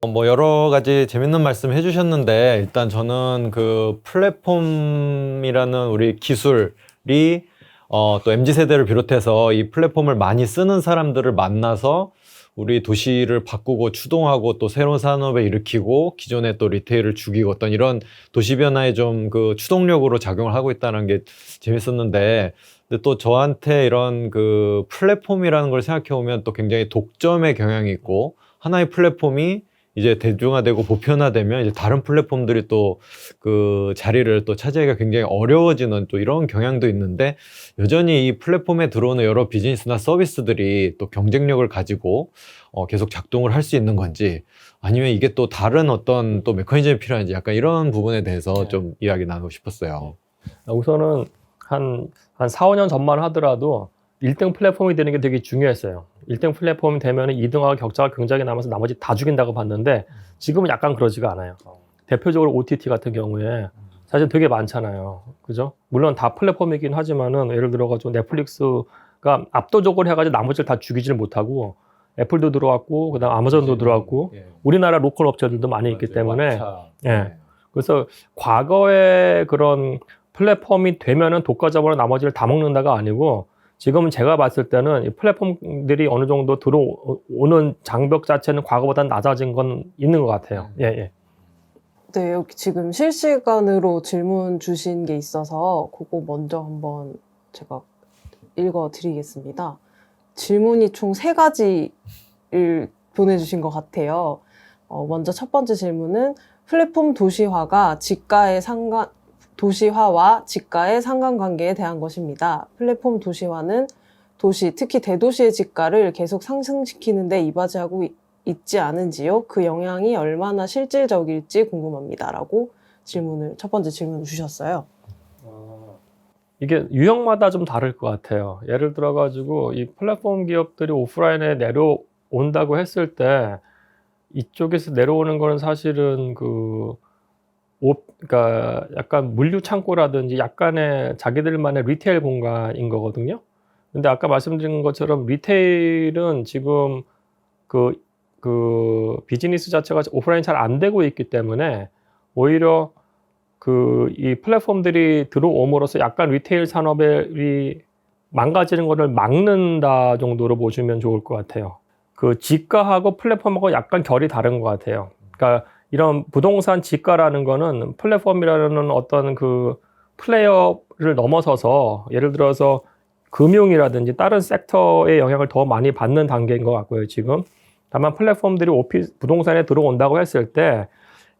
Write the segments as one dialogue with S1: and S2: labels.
S1: 어, 뭐 여러 가지 재밌는 말씀 해주셨는데 일단 저는 그 플랫폼이라는 우리 기술이 어, 또 mz 세대를 비롯해서 이 플랫폼을 많이 쓰는 사람들을 만나서 우리 도시를 바꾸고 추동하고 또 새로운 산업에 일으키고 기존의 또 리테일을 죽이고 어떤 이런 도시 변화에 좀 그 추동력으로 작용을 하고 있다는 게 재밌었는데 근데 또 저한테 이런 그 플랫폼이라는 걸 생각해 보면 또 굉장히 독점의 경향이 있고 하나의 플랫폼이 이제 대중화되고 보편화되면 이제 다른 플랫폼들이 또 그 자리를 또 차지하기가 굉장히 어려워지는 또 이런 경향도 있는데 여전히 이 플랫폼에 들어오는 여러 비즈니스나 서비스들이 또 경쟁력을 가지고 어 계속 작동을 할 수 있는 건지 아니면 이게 또 다른 어떤 또 메커니즘이 필요한지 약간 이런 부분에 대해서
S2: 네.
S1: 좀 이야기 나누고 싶었어요.
S2: 우선은 한, 한 4, 5년 전만 하더라도 1등 플랫폼이 되는 게 되게 중요했어요. 1등 플랫폼이 되면 2등하고 격차가 굉장히 남아서 나머지 다 죽인다고 봤는데 지금은 약간 그러지가 않아요. 대표적으로 OTT 같은 경우에 사실 되게 많잖아요. 그죠? 물론 다 플랫폼이긴 하지만은 예를 들어가지고 넷플릭스가 압도적으로 해가지고 나머지를 다 죽이지를 못하고 애플도 들어왔고 그다음 아마존도 들어왔고
S1: 예.
S2: 우리나라 로컬 업체들도 많이 있기 때문에
S1: 네.
S2: 예. 그래서 과거에 그런 플랫폼이 되면은 독과점으로 나머지를 다 먹는다가 아니고 지금은 제가 봤을 때는 이 플랫폼들이 어느 정도 들어오는 장벽 자체는 과거보다 낮아진 건 있는 것 같아요. 예, 예.
S3: 네, 여기 지금 실시간으로 질문 주신 게 있어서 그거 먼저 한번 제가 읽어 드리겠습니다. 질문이 총 세 가지를 보내주신 것 같아요. 어, 먼저 첫 번째 질문은 플랫폼 도시화가 지가의 상관, 도시화와 지가의 상관관계에 대한 것입니다. 플랫폼 도시화는 도시, 특히 대도시의 지가를 계속 상승시키는 데 이바지하고 있- 있지 않은지요? 그 영향이 얼마나 실질적일지 궁금합니다 라고 질문을 첫 번째 질문 주셨어요.
S2: 이게 유형마다 좀 다를 것 같아요. 예를 들어가지고 이 플랫폼 기업들이 오프라인에 내려온다고 했을 때 이쪽에서 내려오는 거는 사실은 그 오, 그러니까 약간 물류 창고라든지 약간의 자기들만의 리테일 공간인 거거든요. 근데 아까 말씀드린 것처럼 리테일은 지금 그, 그 비즈니스 자체가 오프라인 잘 안 되고 있기 때문에 오히려 그 이 플랫폼들이 들어옴으로써 약간 리테일 산업이 망가지는 것을 막는다 정도로 보시면 좋을 것 같아요. 그 지가하고 플랫폼하고 약간 결이 다른 것 같아요. 그러니까 이런 부동산 지가라는 거는 플랫폼이라는 어떤 그 플레이어를 넘어서서 예를 들어서 금융이라든지 다른 섹터의 영향을 더 많이 받는 단계인 것 같고요, 지금. 다만 플랫폼들이 오피스, 부동산에 들어온다고 했을 때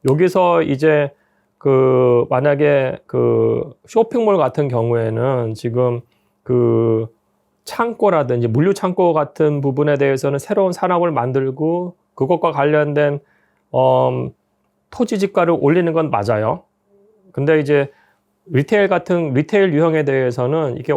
S2: 여기서 이제 그 만약에 그 쇼핑몰 같은 경우에는 지금 그 창고라든지 물류 창고 같은 부분에 대해서는 새로운 산업을 만들고 그것과 관련된 어, 토지 지가를 올리는 건 맞아요. 근데 이제 리테일 같은 리테일 유형에 대해서는 이게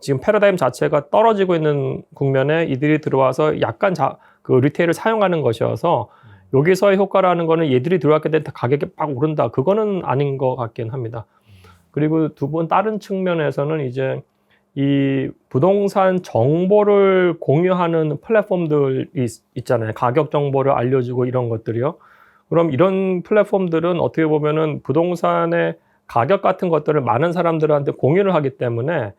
S2: 지금 패러다임 자체가 떨어지고 있는 국면에 이들이 들어와서 약간 자, 그 리테일을 사용하는 것이어서 여기서의 효과라는 거는 얘들이 들어왔기 때문에 가격이 빡 오른다. 그거는 아닌 것 같긴 합니다. 그리고 두 번 다른 측면에서는 이제 이 부동산 정보를 공유하는 플랫폼들이 있- 있잖아요. 가격 정보를 알려주고 이런 것들이요. 그럼 이런 플랫폼들은 어떻게 보면은 부동산의 가격 같은 것들을 많은 사람들한테 공유를 하기 때문에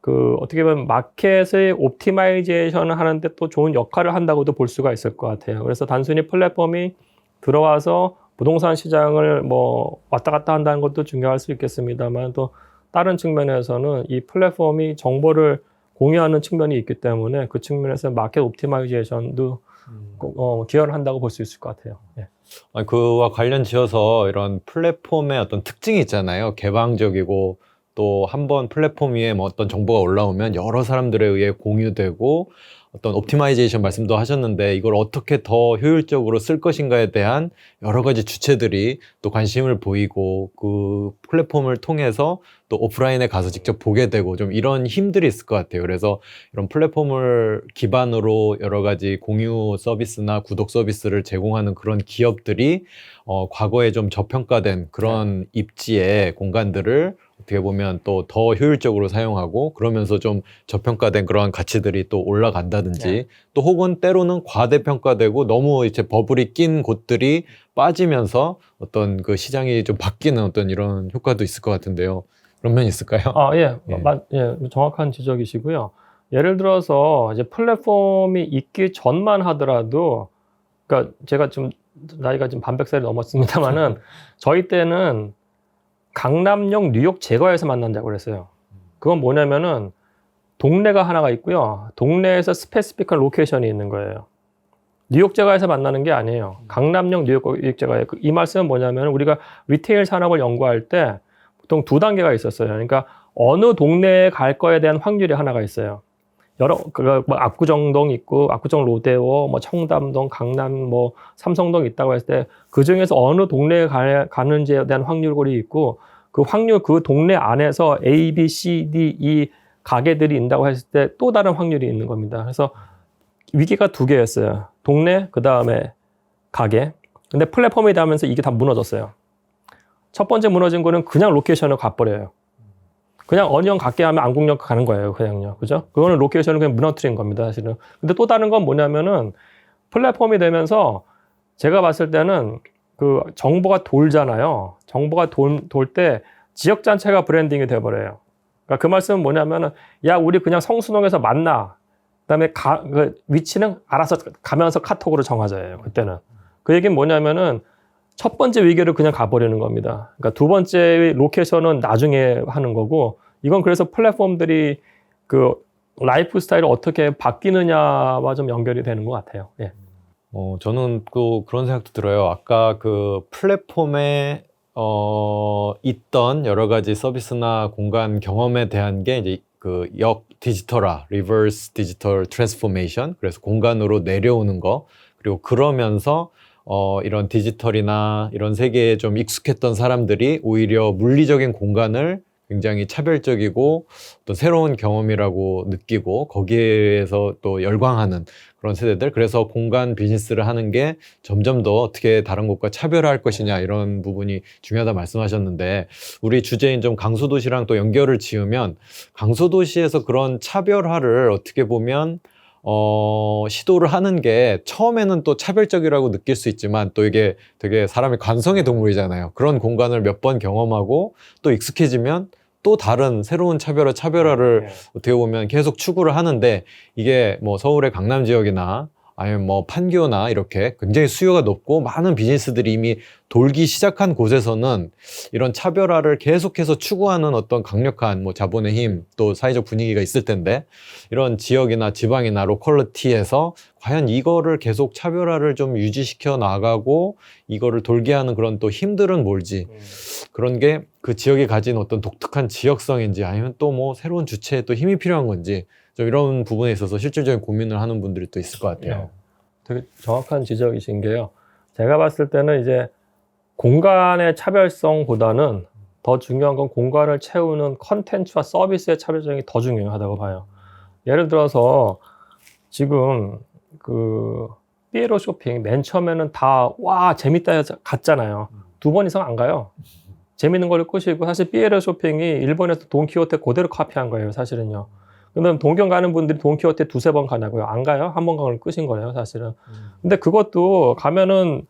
S2: 그 어떻게 보면 마켓의 옵티마이제이션을 하는데 또 좋은 역할을 한다고도 볼 수가 있을 것 같아요. 그래서 단순히 플랫폼이 들어와서 부동산 시장을 뭐 왔다 갔다 한다는 것도 중요할 수 있겠습니다만 또 다른 측면에서는 이 플랫폼이 정보를 공유하는 측면이 있기 때문에 그 측면에서 마켓 옵티마이제이션도 어, 기여를 한다고 볼 수 있을 것 같아요. 예.
S1: 아니, 그와 관련 지어서 이런 플랫폼의 어떤 특징이 있잖아요. 개방적이고 또 한 번 플랫폼 위에 뭐 어떤 정보가 올라오면 여러 사람들에 의해 공유되고 어떤 옵티마이제이션 말씀도 하셨는데 이걸 어떻게 더 효율적으로 쓸 것인가에 대한 여러 가지 주체들이 또 관심을 보이고 그 플랫폼을 통해서 또 오프라인에 가서 직접 보게 되고 좀 이런 힘들이 있을 것 같아요. 그래서 이런 플랫폼을 기반으로 여러 가지 공유 서비스나 구독 서비스를 제공하는 그런 기업들이 어, 과거에 좀 저평가된 그런 입지의 공간들을 어떻게 보면 또 더 효율적으로 사용하고 그러면서 좀 저평가된 그러한 가치들이 또 올라간다든지
S2: 네.
S1: 또 혹은 때로는 과대평가되고 너무 이제 버블이 낀 곳들이 빠지면서 어떤 그 시장이 좀 바뀌는 어떤 이런 효과도 있을 것 같은데요. 그런 면이 있을까요?
S2: 아, 예.
S1: 예.
S2: 마- 예, 정확한 지적이시고요. 예를 들어서 이제 플랫폼이 있기 전만 하더라도, 그러니까 제가 좀 나이가 지금 반백살이 넘었습니다만은 저희 때는 강남역 뉴욕 제거에서 만난다고 그랬어요. 그건 뭐냐면은 동네가 하나가 있고요. 동네에서 스페시픽한 로케이션이 있는 거예요. 뉴욕 제가에서 만나는 게 아니에요. 강남역 뉴욕 제가에 이 말씀은 뭐냐면 우리가 리테일 산업을 연구할 때 보통 두 단계가 있었어요. 그러니까 어느 동네에 갈 거에 대한 확률이 하나가 있어요. 여러 그뭐 압구정동 있고 압구정 로데오, 뭐 청담동, 강남, 뭐 삼성동 있다고 했을 때 그 중에서 어느 동네에 가, 가는지에 대한 확률이 있고 그 확률 그 동네 안에서 A, B, C, D, E 가게들이 있다고 했을 때 또 다른 확률이 있는 겁니다. 그래서 위기가 두 개였어요. 동네 그 다음에 가게. 근데 플랫폼이 되면서 이게 다 무너졌어요. 첫 번째 무너진 거는 그냥 로케이션을 가버려요. 그냥 어니언 갖게 하면 안국역 가는 거예요. 그냥요. 그죠? 그거는 로케이션을 그냥 무너뜨린 겁니다. 사실은. 근데 또 다른 건 뭐냐면은 플랫폼이 되면서 제가 봤을 때는 그 정보가 돌잖아요. 정보가 돌 때 지역 자체가 브랜딩이 돼 버려요. 그러니까 그 말씀은 뭐냐면은 야, 우리 그냥 성수동에서 만나. 그다음에 가, 그 위치는 알아서 가면서 카톡으로 정하자예요. 그때는. 그 얘기는 뭐냐면은 첫 번째 위기를 그냥 가버리는 겁니다. 그러니까 두 번째 로케이션은 나중에 하는 거고 이건 그래서 플랫폼들이 그 라이프 스타일이 어떻게 바뀌느냐와 좀 연결이 되는 것 같아요. 예.
S1: 어, 저는 또 그런 생각도 들어요. 아까 그 플랫폼에 어, 있던 여러 가지 서비스나 공간 경험에 대한 게 이제 그 역 디지털화, 리버스 디지털 트랜스포메이션. 그래서 공간으로 내려오는 거. 그리고 그러면서 어, 이런 디지털이나 이런 세계에 좀 익숙했던 사람들이 오히려 물리적인 공간을 굉장히 차별적이고 또 새로운 경험이라고 느끼고 거기에서 또 열광하는 그런 세대들. 그래서 공간 비즈니스를 하는 게 점점 더 어떻게 다른 곳과 차별화할 것이냐 이런 부분이 중요하다 말씀하셨는데 우리 주제인 좀 강소도시랑 또 연결을 지으면 강소도시에서 그런 차별화를 어떻게 보면 어, 시도를 하는 게 처음에는 또 차별적이라고 느낄 수 있지만 또 이게 되게 사람이 관성의 동물이잖아요. 그런 공간을 몇 번 경험하고 또 익숙해지면 또 다른 새로운 차별화, 차별화를 어떻게 보면 계속 추구를 하는데 이게 뭐 서울의 강남 지역이나 아니면 뭐 판교나 이렇게 굉장히 수요가 높고 많은 비즈니스들이 이미 돌기 시작한 곳에서는 이런 차별화를 계속해서 추구하는 어떤 강력한 뭐 자본의 힘 또 사회적 분위기가 있을 텐데 이런 지역이나 지방이나 로컬리티에서 과연 이거를 계속 차별화를 좀 유지시켜 나가고 이거를 돌게 하는 그런 또 힘들은 뭘지 그런 게 그 지역이 가진 어떤 독특한 지역성인지 아니면 또 뭐 새로운 주체에 또 힘이 필요한 건지 좀 이런 부분에 있어서 실질적인 고민을 하는 분들이 또 있을 것 같아요.
S2: 되게 정확한 지적이신 게요. 제가 봤을 때는 이제 공간의 차별성보다는 더 중요한 건 공간을 채우는 컨텐츠와 서비스의 차별성이 더 중요하다고 봐요. 예를 들어서 지금 그 삐에로 쇼핑 맨 처음에는 다 와 재밌다 갔잖아요. 두 번 이상 안 가요. 재밌는 걸로 끄시고 사실 삐에로 쇼핑이 일본에서 돈키호테 그대로 카피한 거예요. 사실은요. 근데 동경 가는 분들이 돈키호테 두세 번 가냐고요? 안 가요? 한 번 가면 끝인 거예요, 사실은. 근데 그것도 가면은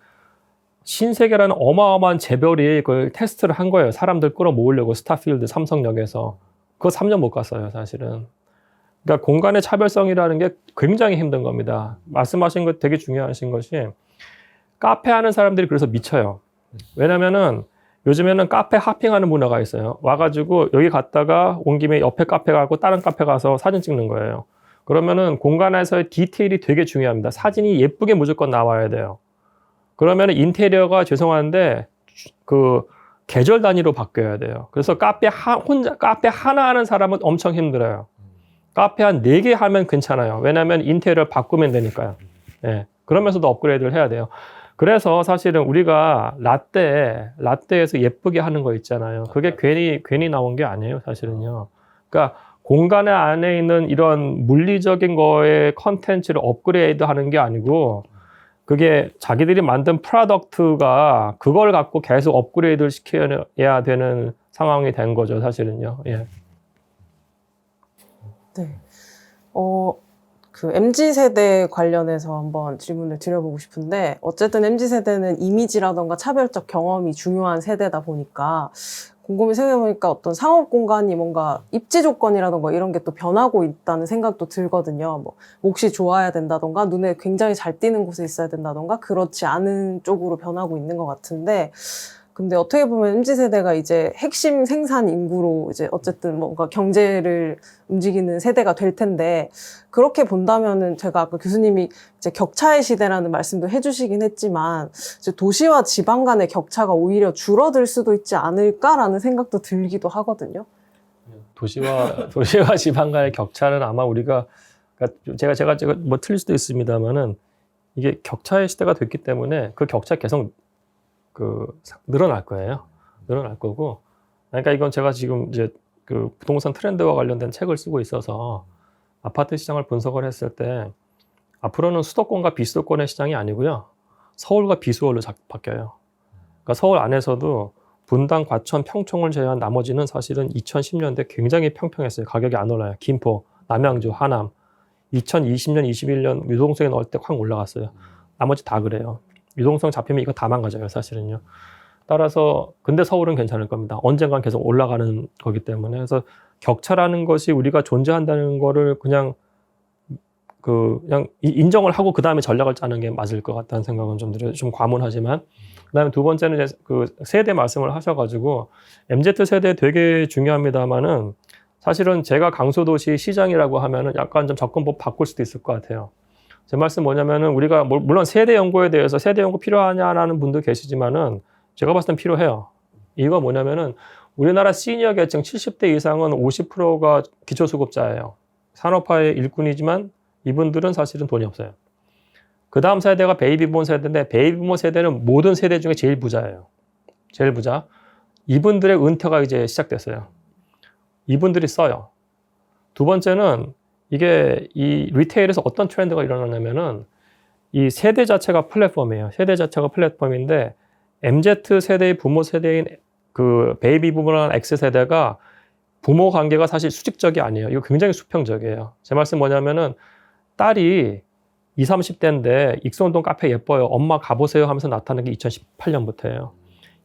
S2: 신세계라는 어마어마한 재벌이 그걸 테스트를 한 거예요. 사람들 끌어모으려고 스타필드 삼성역에서. 그거 3년 못 갔어요, 사실은. 그러니까 공간의 차별성이라는 게 굉장히 힘든 겁니다. 말씀하신 것 되게 중요하신 것이 카페 하는 사람들이 그래서 미쳐요. 왜냐면은 요즘에는 카페 하핑하는 문화가 있어요. 와가지고 여기 갔다가 온 김에 옆에 카페 가고 다른 카페 가서 사진 찍는 거예요. 그러면은 공간에서의 디테일이 되게 중요합니다. 사진이 예쁘게 무조건 나와야 돼요. 그러면 인테리어가 죄송한데 그 계절 단위로 바뀌어야 돼요. 그래서 카페 하, 혼자 카페 하나 하는 사람은 엄청 힘들어요. 카페 한 네 개 하면 괜찮아요. 왜냐하면 인테리어를 바꾸면 되니까요. 예. 그러면서도 업그레이드를 해야 돼요. 그래서 사실은 우리가 라떼, 라떼에서 예쁘게 하는 거 있잖아요. 그게 괜히, 괜히 나온 게 아니에요, 사실은요. 그러니까 공간 안에 있는 이런 물리적인 거의 컨텐츠를 업그레이드 하는 게 아니고 그게 자기들이 만든 프로덕트가 그걸 갖고 계속 업그레이드를 시켜야 되는 상황이 된 거죠, 사실은요. 예.
S3: 네. 어, 그 MZ 세대 관련해서 한번 질문을 드려보고 싶은데 어쨌든 MZ 세대는 이미지라던가 차별적 경험이 중요한 세대다 보니까 곰곰이 생각해보니까 어떤 상업 공간이 뭔가 입지 조건이라던가 이런 게 또 변하고 있다는 생각도 들거든요. 뭐 몫이 좋아야 된다던가 눈에 굉장히 잘 띄는 곳에 있어야 된다던가 그렇지 않은 쪽으로 변하고 있는 것 같은데 근데 어떻게 보면 MZ 세대가 이제 핵심 생산 인구로 이제 어쨌든 뭔가 경제를 움직이는 세대가 될 텐데 그렇게 본다면은 제가 아까 교수님이 이제 격차의 시대라는 말씀도 해주시긴 했지만 이제 도시와 지방 간의 격차가 오히려 줄어들 수도 있지 않을까라는 생각도 들기도 하거든요.
S2: 도시와 도시와 지방 간의 격차는 아마 우리가 그러니까 제가 제가 제가 뭐 틀릴 수도 있습니다만은 이게 격차의 시대가 됐기 때문에 그 격차 계속 그 사- 늘어날 거예요. 늘어날 거고. 그러니까 이건 제가 지금 이제 그 부동산 트렌드와 관련된 책을 쓰고 있어서 아파트 시장을 분석을 했을 때 앞으로는 수도권과 비수도권의 시장이 아니고요. 서울과 비수월로 자- 바뀌어요. 그러니까 서울 안에서도 분당, 과천, 평촌을 제외한 나머지는 사실은 2010년대 굉장히 평평했어요. 가격이 안 올라요. 김포, 남양주, 하남. 2020년, 21년 유동성이 넣을 때확 올라갔어요. 나머지 다 그래요. 유동성 잡히면 이거 다 망가져요, 사실은요. 따라서 근데 서울은 괜찮을 겁니다. 언젠간 계속 올라가는 거기 때문에 그래서 격차라는 것이 우리가 존재한다는 거를 그냥 그 그냥 이- 인정을 하고 그 다음에 전략을 짜는 게 맞을 것 같다는 생각은 좀 들어요. 좀 과문하지만 그다음에 두 번째는 그 세대 말씀을 하셔가지고 MZ 세대 되게 중요합니다만은 사실은 제가 강소도시 시장이라고 하면은 약간 좀 접근법 바꿀 수도 있을 것 같아요. 제 말씀 뭐냐면은 우리가 물- 물론 세대 연구에 대해서 세대 연구 필요하냐라는 분도 계시지만은 제가 봤을 땐 필요해요. 이유가 뭐냐면은 우리나라 시니어 계층 70대 이상은 50%가 기초수급자예요. 산업화의 일꾼이지만 이분들은 사실은 돈이 없어요. 그 다음 세대가 베이비붐 세대인데 베이비붐 세대는 모든 세대 중에 제일 부자예요. 제일 부자. 이분들의 은퇴가 이제 시작됐어요. 이분들이 써요. 두 번째는 이게 이 리테일에서 어떤 트렌드가 일어나냐면은 이 세대 자체가 플랫폼이에요. 세대 자체가 플랫폼인데 MZ 세대의 부모 세대인 그 베이비 부모라는 X 세대가 부모 관계가 사실 수직적이 아니에요. 이거 굉장히 수평적이에요. 제 말씀 뭐냐면은 딸이 20, 30대인데 익선동 카페 예뻐요. 엄마 가보세요 하면서 나타난 게 2018년부터예요.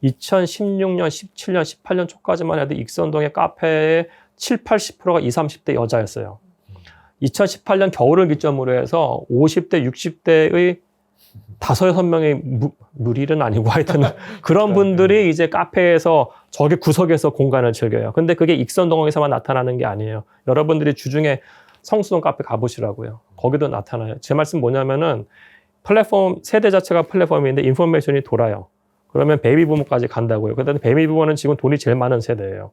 S2: 2016년, 17년, 18년 초까지만 해도 익선동의 카페의 7, 80%가 20, 30대 여자였어요. 2018년 겨울을 기점으로 해서 50대, 60대의 다섯 여섯 명의 무, 무릴은 아니고 하여튼 그런 분들이 이제 카페에서 저기 구석에서 공간을 즐겨요. 근데 그게 익선동에서만 나타나는 게 아니에요. 여러분들이 주중에 성수동 카페 가보시라고요. 거기도 나타나요. 제 말씀 뭐냐면은 플랫폼 세대 자체가 플랫폼인데 인포메이션이 돌아요. 그러면 베이비 부모까지 간다고요. 그런데 베이비 부모는 지금 돈이 제일 많은 세대예요.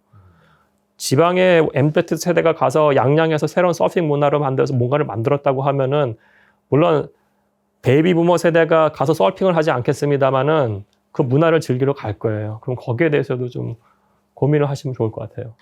S2: 지방의 MZ 세대가 가서 양양에서 새로운 서핑 문화를 만들어서 뭔가를 만들었다고 하면은 물론 베이비 부모 세대가 가서 서핑을 하지 않겠습니다만은 그 문화를 즐기러 갈 거예요. 그럼 거기에 대해서도 좀 고민을 하시면 좋을 것 같아요.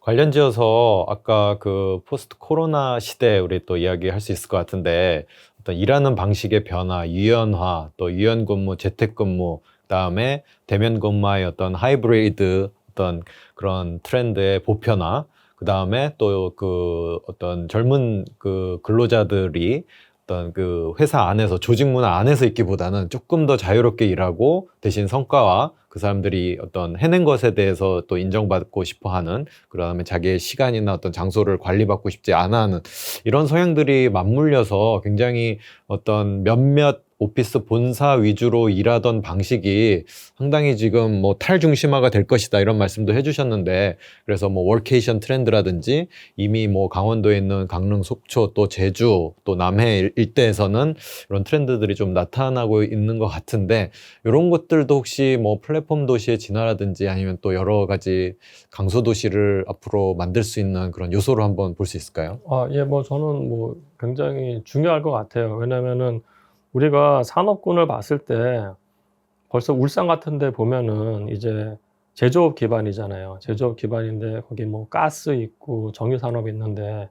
S1: 관련지어서 아까 그 포스트 코로나 시대 우리 또 이야기할 수 있을 것 같은데 어떤 일하는 방식의 변화, 유연화, 또 유연 근무, 재택 근무, 그다음에 대면 근무의 어떤 하이브리드 어떤 그런 트렌드의 보편화, 그다음에 또 그 어떤 젊은 그 근로자들이 어떤 그 회사 안에서 조직 문화 안에서 있기보다는 조금 더 자유롭게 일하고 대신 성과와 그 사람들이 어떤 해낸 것에 대해서 또 인정받고 싶어 하는 그다음에 자기의 시간이나 어떤 장소를 관리받고 싶지 않아 하는 이런 성향들이 맞물려서 굉장히 어떤 몇몇 오피스 본사 위주로 일하던 방식이 상당히 지금 뭐 탈중심화가 될 것이다 이런 말씀도 해주셨는데 그래서 뭐 월케이션 트렌드라든지 이미 뭐 강원도에 있는 강릉, 속초 또 제주 또 남해 일- 일대에서는 이런 트렌드들이 좀 나타나고 있는 것 같은데 이런 것들도 혹시 뭐 플랫폼 도시의 진화라든지 아니면 또 여러 가지 강소 도시를 앞으로 만들 수 있는 그런 요소로 한번 볼 수 있을까요?
S2: 아, 예, 뭐 저는 뭐 굉장히 중요할 것 같아요. 왜냐면은 우리가 산업군을 봤을 때 벌써 울산 같은 데 보면은 이제 제조업 기반이잖아요. 제조업 기반인데 거기 뭐 가스 있고 정유 산업 있는데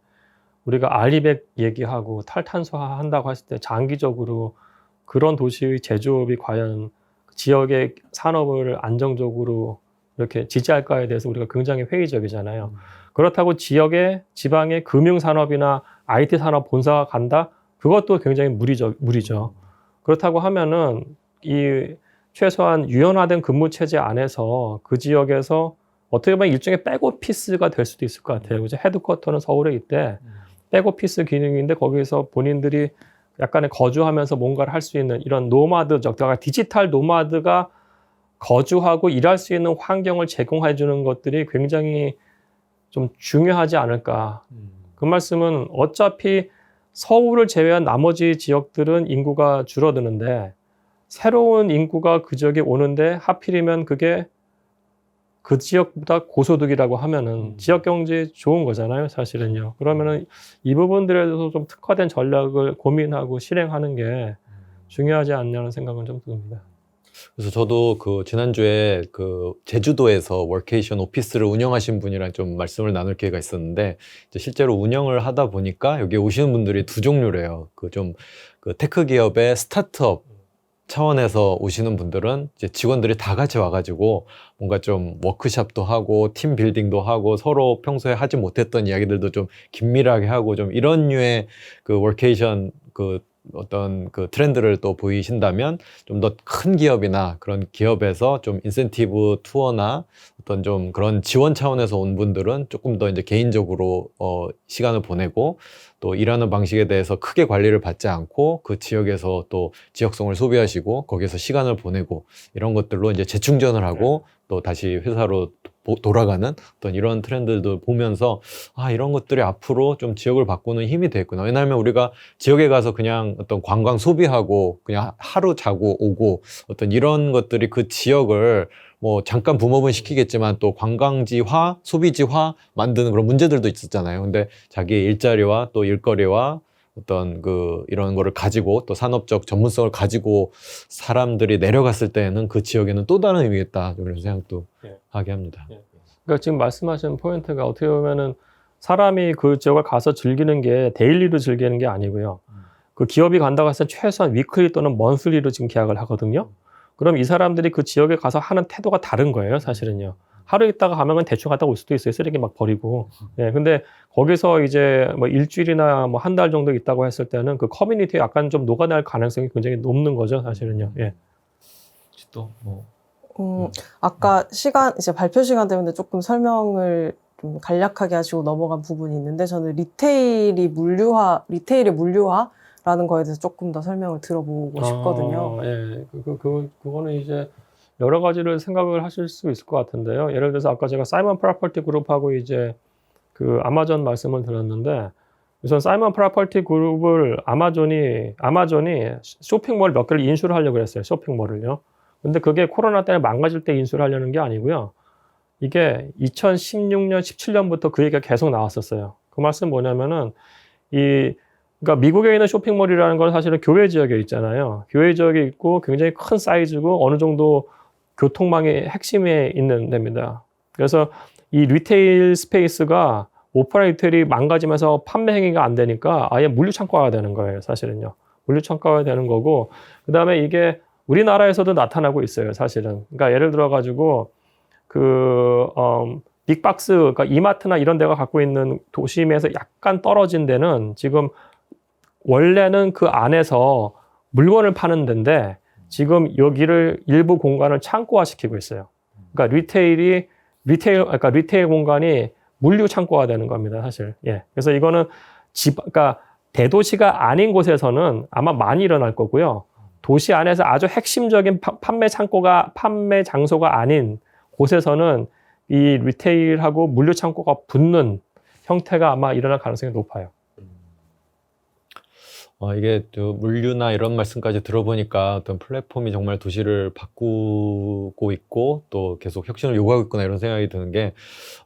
S2: 우리가 알리백 얘기하고 탈탄소화 한다고 했을 때 장기적으로 그런 도시의 제조업이 과연 지역의 산업을 안정적으로 이렇게 지지할까에 대해서 우리가 굉장히 회의적이잖아요. 그렇다고 지역의 지방의 금융 산업이나 IT 산업 본사가 간다? 그것도 굉장히 무리죠. 무리죠. 그렇다고 하면은 이 최소한 유연화된 근무 체제 안에서 그 지역에서 어떻게 보면 일종의 백오피스가 될 수도 있을 것 같아요. 그죠? 헤드쿼터는 서울에 있대. 백오피스 기능인데 거기서 본인들이 약간의 거주하면서 뭔가를 할 수 있는 이런 노마드적, 그러니까 디지털 노마드가 거주하고 일할 수 있는 환경을 제공해 주는 것들이 굉장히 좀 중요하지 않을까. 그 말씀은 어차피 서울을 제외한 나머지 지역들은 인구가 줄어드는데 새로운 인구가 그 지역에 오는데 하필이면 그게 그 지역보다 고소득이라고 하면은
S1: 음.
S2: 지역 경제에 좋은 거잖아요, 사실은요. 그러면은 이 부분들에 대해서 좀 특화된 전략을 고민하고 실행하는 게 중요하지 않냐는 생각은 좀 듭니다.
S1: 그래서 저도 그 지난주에 그 제주도에서 워케이션 오피스를 운영하신 분이랑 좀 말씀을 나눌 기회가 있었는데 이제 실제로 운영을 하다 보니까 여기 오시는 분들이 두 종류래요. 그좀그 테크 기업의 스타트업 차원에서 오시는 분들은 이제 직원들이 다 같이 와가지고 뭔가 좀 워크샵도 하고 팀 빌딩도 하고 서로 평소에 하지 못했던 이야기들도 좀 긴밀하게 하고 좀 이런 류의 그 워케이션 그 어떤 그 트렌드를 또 보이신다면 좀 더 큰 기업이나 그런 기업에서 좀 인센티브 투어나 어떤 좀 그런 지원 차원에서 온 분들은 조금 더 이제 개인적으로 어 시간을 보내고 또 일하는 방식에 대해서 크게 관리를 받지 않고 그 지역에서 또 지역성을 소비하시고 거기서 시간을 보내고 이런 것들로 이제 재충전을 하고 또 다시 회사로 도- 돌아가는 어떤 이런 트렌드들 보면서 아 이런 것들이 앞으로 좀 지역을 바꾸는 힘이 되겠구나 왜냐하면 우리가 지역에 가서 그냥 어떤 관광 소비하고 그냥 하루 자고 오고 어떤 이런 것들이 그 지역을 뭐 잠깐 붐업은 시키겠지만 또 관광지화, 소비지화 만드는 그런 문제들도 있었잖아요. 근데 자기의 일자리와 또 일거리와 어떤 그 이런 거를 가지고 또 산업적 전문성을 가지고 사람들이 내려갔을 때는 그 지역에는 또 다른 의미가 있다. 이런 생각도
S2: 예.
S1: 하게 합니다.
S2: 그러니까 지금 말씀하신 포인트가 어떻게 보면은 사람이 그 지역을 가서 즐기는 게 데일리로 즐기는 게 아니고요. 그 기업이 간다고 해서 최소한 위클리 또는 먼슬리로 지금 계약을 하거든요. 그럼 이 사람들이 그 지역에 가서 하는 태도가 다른 거예요, 사실은요. 하루 있다가 가면 대충 갔다 올 수도 있어요. 쓰레기 막 버리고. 예, 근데 거기서 이제 뭐 일주일이나 뭐 한 달 정도 있다고 했을 때는 그 커뮤니티에 약간 좀 녹아날 가능성이 굉장히 높는 거죠, 사실은요. 예.
S1: 또 뭐.
S3: 음, 아까 시간, 이제 발표 시간 때문에 조금 설명을 좀 간략하게 하시고 넘어간 부분이 있는데, 저는 리테일이 물류화, 리테일의 물류화라는 거에 대해서 조금 더 설명을 들어보고 싶거든요.
S2: 아, 예, 그, 그, 그, 그거는 이제 여러 가지를 생각을 하실 수 있을 것 같은데요. 예를 들어서 아까 제가 사이먼 프라퍼티 그룹하고 이제 그 아마존 말씀을 드렸는데, 우선 사이먼 프라퍼티 그룹을 아마존이, 아마존이 쇼핑몰 몇 개를 인수를 하려고 했어요. 쇼핑몰을요. 근데 그게 코로나 때문에 망가질 때 인수를 하려는 게 아니고요. 이게 2016년, 17년부터 그 얘기가 계속 나왔었어요. 그 말씀 뭐냐면은 이 그러니까 미국에 있는 쇼핑몰이라는 건 사실은 교외 지역에 있잖아요. 교외 지역에 있고 굉장히 큰 사이즈고 어느 정도 교통망의 핵심에 있는 데입니다. 그래서 이 리테일 스페이스가 오프라인 리테일이 망가지면서 판매 행위가 안 되니까 아예 물류 창고가 되는 거예요, 사실은요. 물류 창고가 되는 거고 그다음에 이게 우리나라에서도 나타나고 있어요, 사실은. 그러니까 예를 들어 가지고 그 음, 빅박스, 그러니까 이마트나 이런 데가 갖고 있는 도심에서 약간 떨어진 데는 지금 원래는 그 안에서 물건을 파는 데인데 지금 여기를 일부 공간을 창고화 시키고 있어요. 그러니까 리테일이 리테일 그러니까 리테일 공간이 물류 창고화 되는 겁니다, 사실. 예. 그래서 이거는 집 그러니까 대도시가 아닌 곳에서는 아마 많이 일어날 거고요. 도시 안에서 아주 핵심적인 파- 판매 창고가 판매 장소가 아닌 곳에서는 이 리테일하고 물류 창고가 붙는 형태가 아마 일어날 가능성이 높아요.
S1: 어, 이게 또 물류나 이런 말씀까지 들어보니까 어떤 플랫폼이 정말 도시를 바꾸고 있고 또 계속 혁신을 요구하고 있구나 이런 생각이 드는 게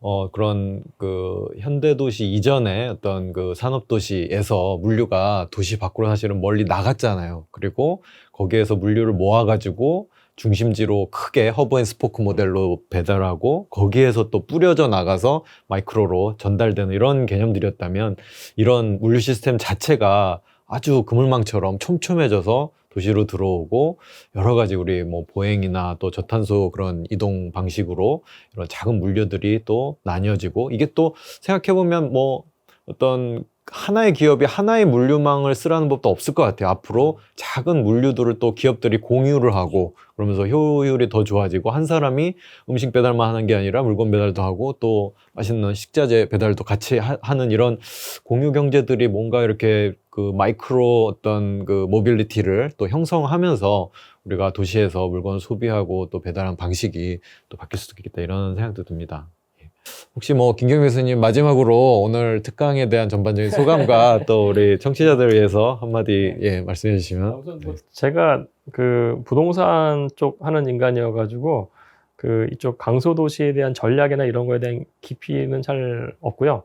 S1: 어, 그런 그 현대 도시 이전에 어떤 그 산업 도시에서 물류가 도시 밖으로 사실은 멀리 나갔잖아요. 그리고 거기에서 물류를 모아가지고 중심지로 크게 허브 앤 스포크 모델로 배달하고 거기에서 또 뿌려져 나가서 마이크로로 전달되는 이런 개념들이었다면 이런 물류 시스템 자체가 아주 그물망처럼 촘촘해져서 도시로 들어오고 여러 가지 우리 뭐 보행이나 또 저탄소 그런 이동 방식으로 이런 작은 물류들이 또 나뉘어지고 이게 또 생각해 보면 뭐 어떤 하나의 기업이 하나의 물류망을 쓰라는 법도 없을 것 같아요. 앞으로 작은 물류들을 또 기업들이 공유를 하고 그러면서 효율이 더 좋아지고 한 사람이 음식 배달만 하는 게 아니라 물건 배달도 하고 또 맛있는 식자재 배달도 같이 하, 는 이런 공유 경제들이 뭔가 이렇게 그 마이크로 어떤 그 모빌리티를 또 형성하면서 우리가 도시에서 물건을 소비하고 또 배달하는 방식이 또 바뀔 수도 있겠다 이런 생각도 듭니다. 예. 혹시 뭐 김경 교수님 마지막으로 오늘 특강에 대한 전반적인 소감과 또 우리 청취자들 위해서 한마디 예 말씀해 주시면
S2: 뭐 제가 그 부동산 쪽 하는 인간이어가지고 그 이쪽 강소도시에 대한 전략이나 이런 거에 대한 깊이는 잘 없고요.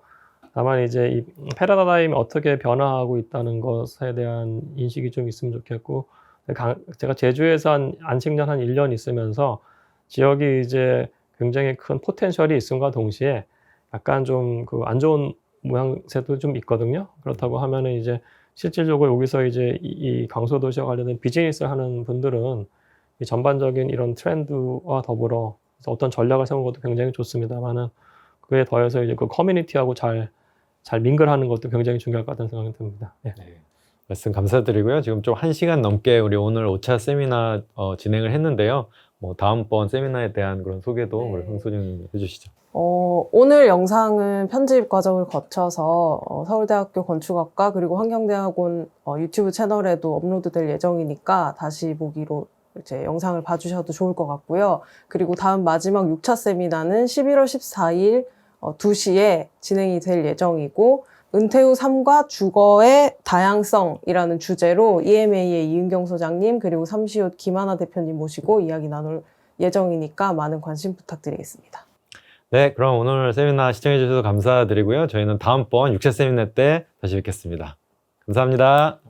S2: 다만 이제 이 패러다임이 어떻게 변화하고 있다는 것에 대한 인식이 좀 있으면 좋겠고 강- 제가 제주에서 한 안식년 한 1년 있으면서 지역이 이제 굉장히 큰 포텐셜이 있음과 동시에 약간 좀 그 안 좋은 모양새도 좀 있거든요. 그렇다고 하면은 이제 실질적으로 여기서 이제 이, 이 강소도시와 관련된 비즈니스를 하는 분들은 이 전반적인 이런 트렌드와 더불어 어떤 전략을 세우는 것도 굉장히 좋습니다만은 그에 더해서 이제 그 커뮤니티하고 잘, 잘 민글하는 것도 굉장히 중요할 것 같다는 생각이 듭니다. 예.
S1: 말씀 감사드리고요. 지금 좀 한 시간 넘게 우리 오늘 5차 세미나 어, 진행을 했는데요. 뭐 다음번 세미나에 대한 그런 소개도
S3: 네.
S1: 우리 황소님 해주시죠.
S3: 어, 오늘 영상은 편집 과정을 거쳐서 어, 서울대학교 건축학과 그리고 환경대학원 어, 유튜브 채널에도 업로드될 예정이니까 다시 보기로 이제 영상을 봐주셔도 좋을 것 같고요. 그리고 다음 마지막 6차 세미나는 11월 14일 어, 2시에 진행이 될 예정이고 은퇴 후 삶과 주거의 다양성이라는 주제로 EMA의 이은경 소장님 그리고 삼시옷 김하나 대표님 모시고 이야기 나눌 예정이니까 많은 관심 부탁드리겠습니다.
S1: 네, 그럼 오늘 세미나 시청해 주셔서 감사드리고요. 저희는 다음번 6차 세미나 때 다시 뵙겠습니다.
S2: 감사합니다.